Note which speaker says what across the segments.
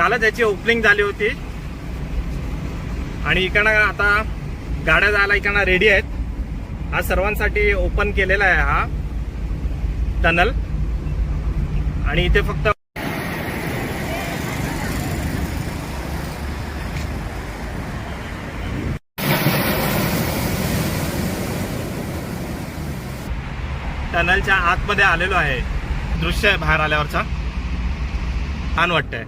Speaker 1: कालच याची ओपनिंग झाली होती. आणि इकडनं आता गाड्या जायला इकडनं रेडी आहेत. हा सर्वांसाठी ओपन केलेला आहे हा टनल आणि इथे फक्त टनलच्या आतमध्ये आलेलो आहे. दृश्य आहे बाहेर आल्यावरचा. छान वाटतंय.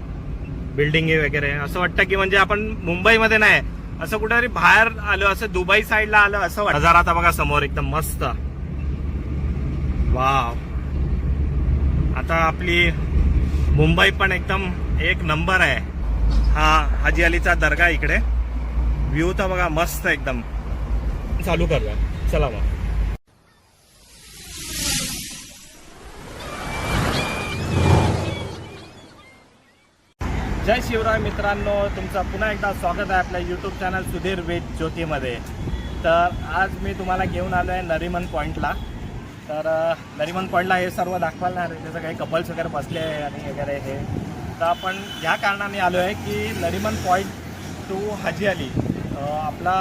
Speaker 1: बिल्डिंग वगैरे. असं वाटतं की म्हणजे आपण मुंबईमध्ये नाही असं कुठेतरी बाहेर आलो असं दुबई साईडला आलो असं वाटतं. हजार आता बघा समोर एकदम मस्त. वाव. आता आपली मुंबई पण एकदम एक नंबर आहे. हा हाजी अलीचा दर्गा इकडे. व्ह्यू तर बघा मस्त एकदम. चालू करूया. चला मग. जय शिवराय मित्रांनो तुमचं पुन्हा एकदा स्वागत आहे आपल्या यूट्यूब चॅनल सुधीर वेद ज्योतीमध्ये. तर आज मी तुम्हाला घेऊन आलो आहे नरिमन पॉईंटला तर नरिमन पॉईंटला हे सर्व दाखवायला त्याचं काही कपल्स वगैरे बसले आणि वगैरे हे. तर आपण या कारणाने आलो आहे की नरिमन पॉईंट टू हाजी अली आपला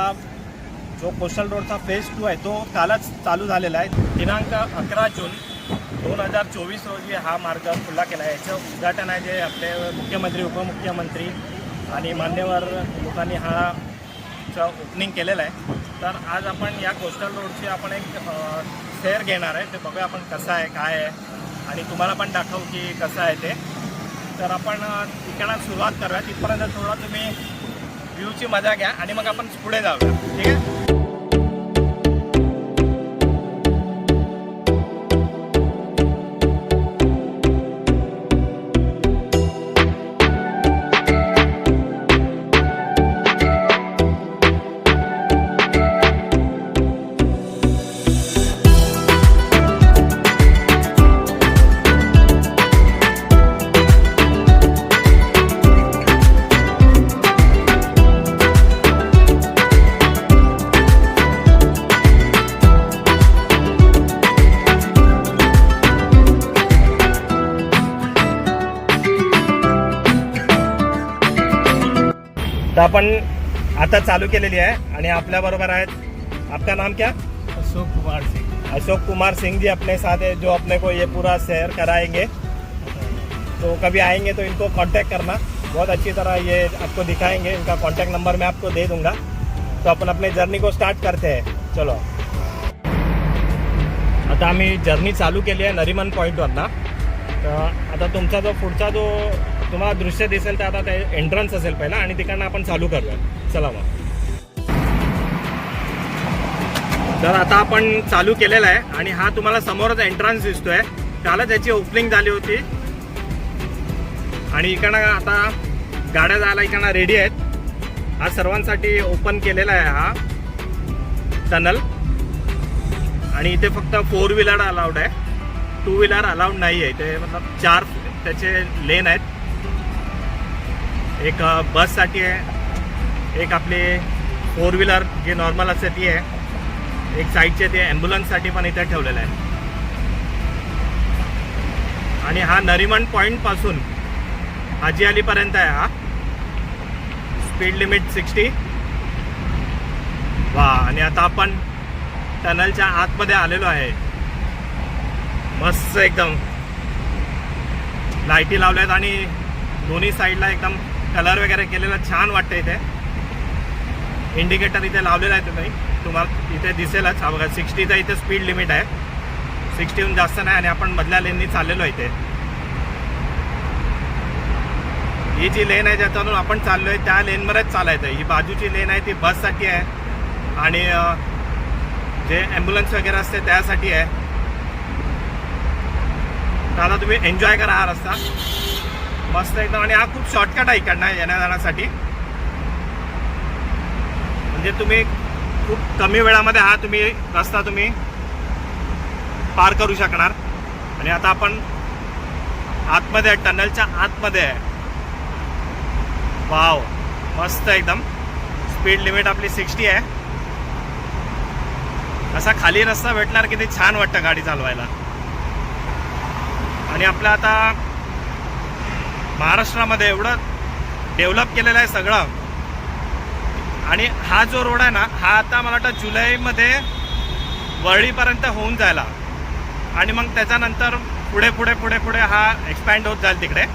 Speaker 1: जो कोस्टल रोडचा फेज टू आहे तो कालच चालू झालेला आहे. दिनांक अकरा जून दोन हजार चोवीस रोजी हा मार्ग खुला केला. आहे याचं उद्घाटन आहे जे आपले मुख्यमंत्री उपमुख्यमंत्री आणि मान्यवर लोकांनी हा चं ओपनिंग केलेलं आहे. तर आज आपण या कोस्टल रोडची आपण एक अ, सैर घेणार आहे. ते बघूया आपण कसं आहे काय आहे. आणि तुम्हाला पण दाखवू की कसं आहे ते. तर आपण ठिकाणात सुरुवात करूया तिथपर्यंत थोडा तुम्ही व्ह्यूची मजा घ्या आणि मग आपण पुढे जाऊया. ठीक आहे? आपण आता चालू केलेली आहे आणि आपल्या बरोबर आहेत. आपका नाम क्या?
Speaker 2: अशोक कुमार सिंह
Speaker 1: अशोक कुमार सिंह जी अपने साथ है जो अपने को ये पूरा सैर कराएंगे. तो कभी आएंगे तो इनको कांटेक्ट करना. बहुत अच्छी तरह ये आपको दिखाएंगे. इनका कांटेक्ट नंबर मैं आपको दे दूंगा. तो अपन अपने जर्नी को स्टार्ट करते हैं. चलो. आता आम्ही जर्नी चालू केली आहे नरिमन पॉईंटवरनं तर आता तुमचा जो पुढचा जो तुम्हाला दृश्य दिसेल तर आता ते एंट्रन्स असेल पहिला आणि तिकडनं आपण चालू करूया. चला मग. तर आता आपण चालू केलेला आहे आणि हा तुम्हाला समोरच एंट्रन्स दिसतोय. कालच त्याची ओपनिंग झाली होती. आणि इकडनं आता गाड्या जायला इकडनं रेडी आहेत. हा सर्वांसाठी ओपन केलेला आहे हा टनल आणि इथे फक्त फोर व्हीलर अलाउड आहे. टू व्हीलर अलाउड नाही आहे इथे मतलब चार त्याचे लेन आहेत. एक बससाठी आहे. एक आपली फोर व्हीलर जे नॉर्मल असते ती आहे. एक साईडचे ते ॲम्ब्युलन्ससाठी पण इथे ठेवलेलं आहे. आणि हा नरिमन पॉईंटपासून हाजी अलीपर्यंत आहे हा. स्पीड लिमिट सिक्स्टी वा आणि आता आपण टनलच्या आतमध्ये आलेलो आहे. मस्त एकदम. लाईटी लावल्यात आणि दोन्ही साईडला एकदम कलर वगैरे केलेला छान वाटतं इथे. इंडिकेटर इथे लावलेला आहे तुम्ही. तुम्हाला इथे दिसेलच. बघा सिक्स्टीचा इथे स्पीड लिमिट आहे. सिक्स्टीहून जास्त नाही आणि आपण मधल्या लेननी चाललेलो आहे इथे. ही जी लेन आहे ज्याच्यातून आपण चाललोय त्या लेनमध्येच चालायचं ही बाजूची लेन आहे ती बससाठी आहे. आणि जे ॲम्ब्युलन्स वगैरे असते त्यासाठी आहे. दादा तुम्ही एन्जॉय करा हा रस्ता. मस्त एकदम. आणि हा खूप शॉर्टकट आहे इकडनं येण्या जाण्यासाठी म्हणजे तुम्ही खूप कमी वेळामध्ये हा तुम्ही रस्ता तुम्ही पार करू शकणार. आणि आता आपण आतमध्ये आहे, टनलच्या आतमध्ये आहे. वाव मस्त एकदम. स्पीड लिमिट आपली सिक्स्टी आहे. असा खाली रस्ता भेटणार किती छान वाटतं गाडी चालवायला. आणि आपलं आता महाराष्ट्रामध्ये एवढं डेव्हलप केलेलं आहे सगळं. आणि हा जो रोड आहे ना हा आता मला वाटतं जुलैमध्ये वरळीपर्यंत होऊन जायला. आणि मग त्याच्यानंतर पुढे पुढे पुढे पुढे हा एक्सपॅन्ड होत जाईल तिकडे.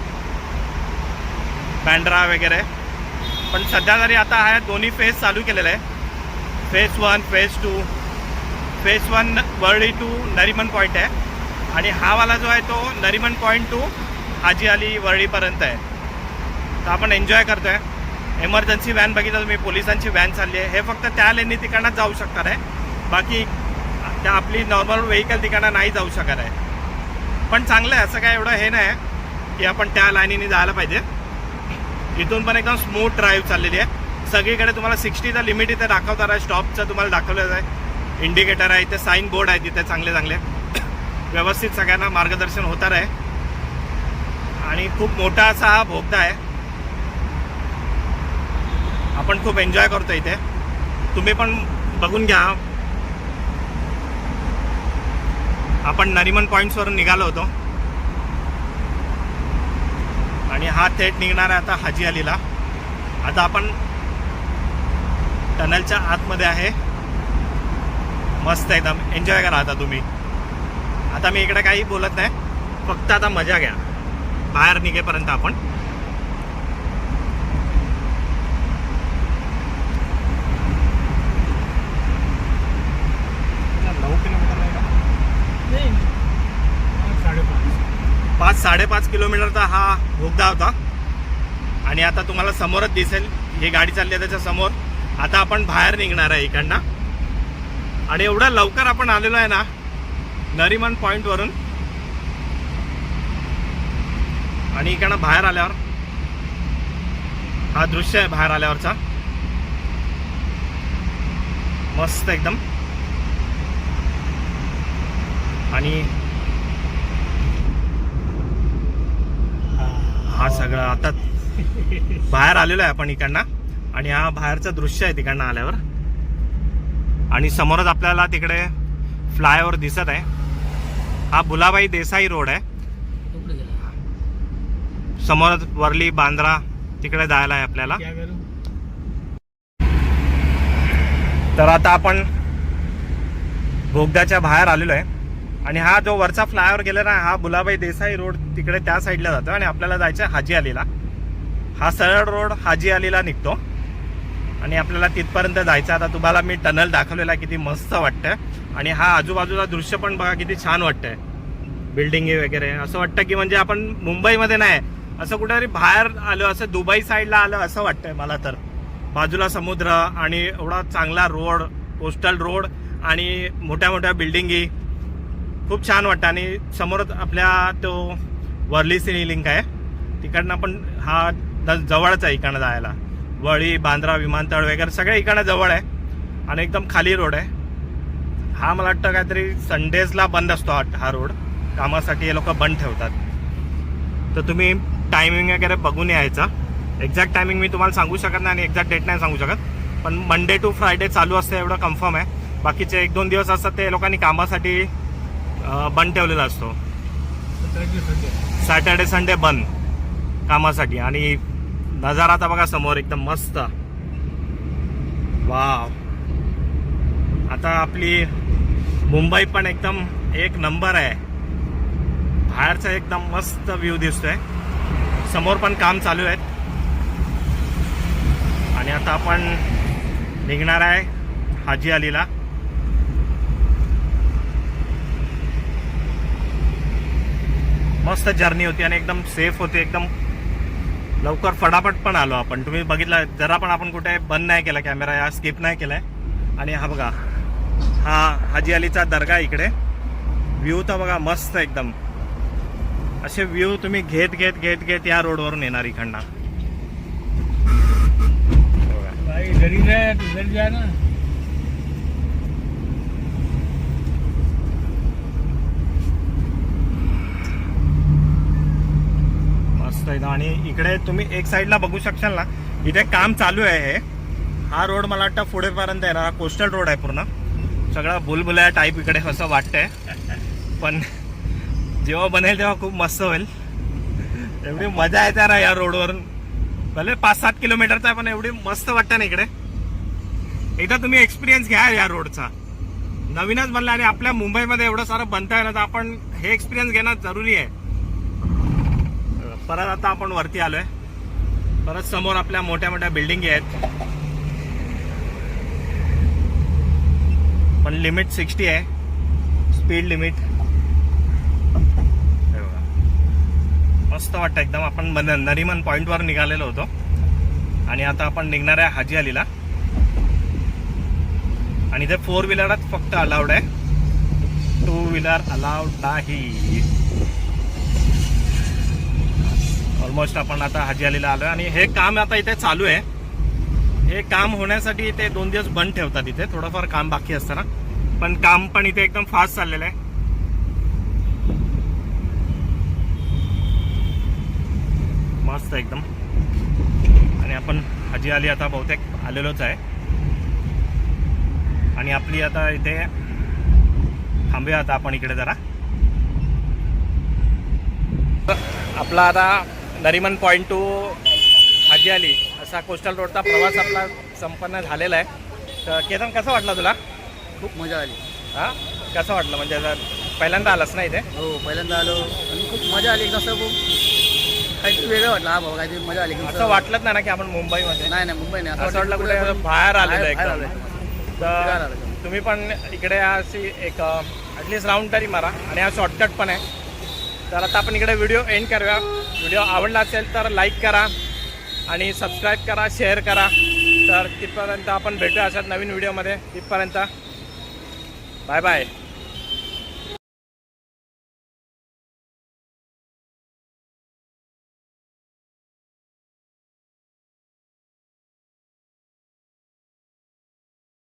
Speaker 1: बँड्रा वगैरे. पण सध्या तरी आता हा दोन्ही फेज चालू केलेले आहे. Phase one phase two phase one Worli to Nariman Point आहे. आणि हा वाला जो आहे तो नरिमन पॉईंट टू हाजी अली वरळीपर्यंत आहे. तर आपण एन्जॉय करतो आहे एमर्जन्सी व्हॅन बघितलं तुम्ही पोलिसांची व्हॅन चालली आहे. हे फक्त त्या लेननी तिकडनं जाऊ शकणार आहे. बाकी त्या आपली नॉर्मल व्हेकल तिकडनं नाही जाऊ शकत आहे. पण चांगलं आहे असं काय एवढं हे नाही की आपण त्या लाईनीने जायला पाहिजे. इथून पण एकदम स्मूथ ड्राईव्ह चाललेली आहे. सगळीकडे तुम्हाला सिक्स्टीचं लिमिट इथे दाखवणार आहे. स्टॉपचं तुम्हाला दाखवलं आहे. इंडिकेटर आहे इथे साईन बोर्ड आहे तिथे चांगले चांगले व्यवस्थित सगळ्यांना मार्गदर्शन होणार आहे. आणि खूप मोठा असा हा भोगदा आहे. आपण खूप एन्जॉय करतो इथे. तुम्ही पण बघून घ्या. आपण नरिमन पॉईंट्सवरून निघालो होतो. आणि हा थेट निघणार आहे आता हाजी अलीला. आता आपण टनलच्या आतमध्ये आहे. मस्त एकदम. एन्जॉय करा आता तुम्ही. आता मी इकडे काही बोलत नाही. फक्त आता मजा घ्या. बाहेर निघेपर्यंत आपण
Speaker 2: पाच, साडेपाच.
Speaker 1: पाच साडेपाच किलोमीटरचा हा बोगदा होता. आणि आता तुम्हाला समोरच दिसेल ही गाडी चालली आहे त्याच्यासमोर. आता आपण बाहेर निघणार आहे इकडनं. आणि एवढ्या लवकर आपण आलेलो आहे ना नरिमन पॉईंटवरून आणि इकडनं बाहेर आल्यावर हा दृश्य आहे बाहेर आल्यावरचा. मस्त एकदम. आणि हा सगळं आता बाहेर आलेलो आहे आपण इकडनं. आणि हा बाहेरचं दृश्य आहे तिकडनं आल्यावर. आणि समोरच आपल्याला तिकडे फ्लायओव्हर दिसत आहे. हा भुलाबाई देसाई रोड आहे. समोरच वरली बांद्रा तिकडे जायला आहे आपल्याला. तर आता आपण बोगद्याच्या बाहेर आलेलो आहे. आणि हा जो वरचा फ्लायओव्हर गेलेला आहे हा बुलाबाई देसाई रोड तिकडे त्या साईडला जातो आणि आपल्याला जायचं आहे हाजी अलीला. हा सरळ रोड हाजी अलीला निघतो. आणि आपल्याला तिथपर्यंत जायचं आता तुम्हाला मी टनल दाखवलेला आहे, किती मस्त वाटतंय. आणि हा आजूबाजूला दृश्य पण बघा किती छान वाटतंय. बिल्डिंगी वगैरे. असं वाटतं की म्हणजे आपण मुंबईमध्ये नाही असं कुठेतरी बाहेर आलं असं दुबई साईडला आलं असं वाटतंय मला तर. बाजूला समुद्र आणि एवढा चांगला रोड कोस्टल रोड आणि मोठ्या मोठ्या बिल्डिंगी खूप छान वाटतं. आणि समोरच आपल्या तो वर्ली सिनी लिंक आहे. तिकडनं पण हा जवळच आहे इकडनं जायला. वळी बांद्रा विमानतळ वगैरे सगळे इकडनं जवळ आहे. आणि एकदम खाली रोड आहे. हा मला वाटतं काहीतरी संडेजला बंद असतो हा रोड कामासाठी हे लोक बंद ठेवतात. तर तुम्ही टायमिंग वगैरे बघून यायचा. एक्झॅक्ट टायमिंग मी तुम्हाला सांगू शकत नाही आणि एक्झॅक्ट डेट नाही सांगू शकत. पण मंडे टू फ्रायडे चालू असते एवढं कन्फर्म आहे. बाकीचे एक दोन दिवस असतात ते लोकांनी कामासाठी बंद ठेवलेला असतो.
Speaker 2: सॅटर्डे संडे
Speaker 1: बंद कामासाठी. आणि नजारा आता बघा समोर एकदम मस्त. वाव आता आपली मुंबई पण एकदम एक नंबर आहे. बाहेरचा एकदम मस्त व्ह्यू दिसतोय. समोर पण काम चालू आहेत. आणि आता आपण निघणार आहे हाजी अलीला. मस्त जर्नी होती आणि एकदम सेफ होती एकदम लवकर फटाफट पण आलो आपण. तुम्ही बघितलं जरा पण आपण कुठे बंद नाही केला कॅमेरा या स्किप नाही केलाय. आणि हा बघा हा हाजी अलीचा दर्गा इकडे. व्ह्यू तर बघा मस्त एकदम. असे व्ह्यू तुम्ही घेत घेत घेत घेत या रोडवरून येणार इकडनं.
Speaker 2: ही
Speaker 1: मस्त एकदम आणि इकडे तुम्ही एक साईडला बघू शकशाल ना इथे काम चालू आहे हे. हा रोड मला वाटतं पुढेपर्यंत आहे ना कोस्टल रोड आहे पूर्ण. सगळा बुलबुल्या टाईप इकडे असं वाटतंय. पण जेव्हा बनेल तेव्हा खूप मस्त होईल. एवढी मजा येते ना या रोडवरून भले पाच सात किलोमीटरचा आहे पण एवढी मस्त वाटतं ना इकडे. एकदा तुम्ही एक्सपिरियन्स घ्या या रोडचा नवीनच बनला आणि आपल्या मुंबईमध्ये एवढं सारं बनताय ना तर आपण हे एक्सपिरियन्स घेणं जरुरी आहे. परत आता आपण वरती आलोय. परत समोर आपल्या मोठ्या मोठ्या बिल्डिंग आहेत. पण लिमिट सिक्स्टी आहे. स्पीड लिमिट मस्त वाटतं. एकदम आपण मन- नरिमन पॉइंटवर निघालेलो होतो. आणि आता आपण निघणार आहे हाजी अलीला आणि इथे फोर व्हीलरच फक्त अलाउड आहे. टू व्हीलर अलाउड नाही. ऑलमोस्ट आपण आता हाजी अलीला आलोय. आणि हे काम आता इथे चालू आहे. हे काम होण्यासाठी ते दोन दिवस बंद ठेवतात इथे. थोडंफार काम बाकी असतं ना पण काम पण इथे एकदम फास्ट चाललेलं आहे. मस्त एकदम. आणि आपण हाजी आली आता बहुतेक आलेलोच आहे. आणि आपली आता इथे थांबूया आता आपण इकडे जरा. आपला आता नरिमन पॉईंट टू हाजी आली असा कोस्टल रोडचा प्रवास आपला संपन्न झालेला आहे. तर केतन कसं वाटलं तुला?
Speaker 3: खूप मजा आली.
Speaker 1: हा? कसं वाटलं? म्हणजे पहिल्यांदा आलास ना इथे?
Speaker 3: हो पहिल्यांदा आलो. आणि खूप मजा आली. असं खूप काहीतरी वेगळं वाटलं. हा भाऊ काहीतरी मजा आली.
Speaker 1: असं वाटलंच नाही ना की आपण मुंबईमध्ये?
Speaker 3: नाही नाही मुंबई नाही
Speaker 1: असं वाटलं कुठे बाहेर आलेलं
Speaker 3: बाहेर-
Speaker 1: एकदम.
Speaker 3: बाहेर
Speaker 1: तर. तुम्ही पण इकडे अशी एक ॲटलिस्ट राऊंड तरी मारा. आणि हा शॉर्टकट पण आहे. तर आता आपण इकडे व्हिडिओ एंड करूया. व्हिडिओ आवडला असेल तर लाईक करा. आणि सबस्क्राईब करा शेअर करा. तर तिथपर्यंत आपण भेटूया अशाच नवीन व्हिडिओमध्ये तिथपर्यंत. Bye bye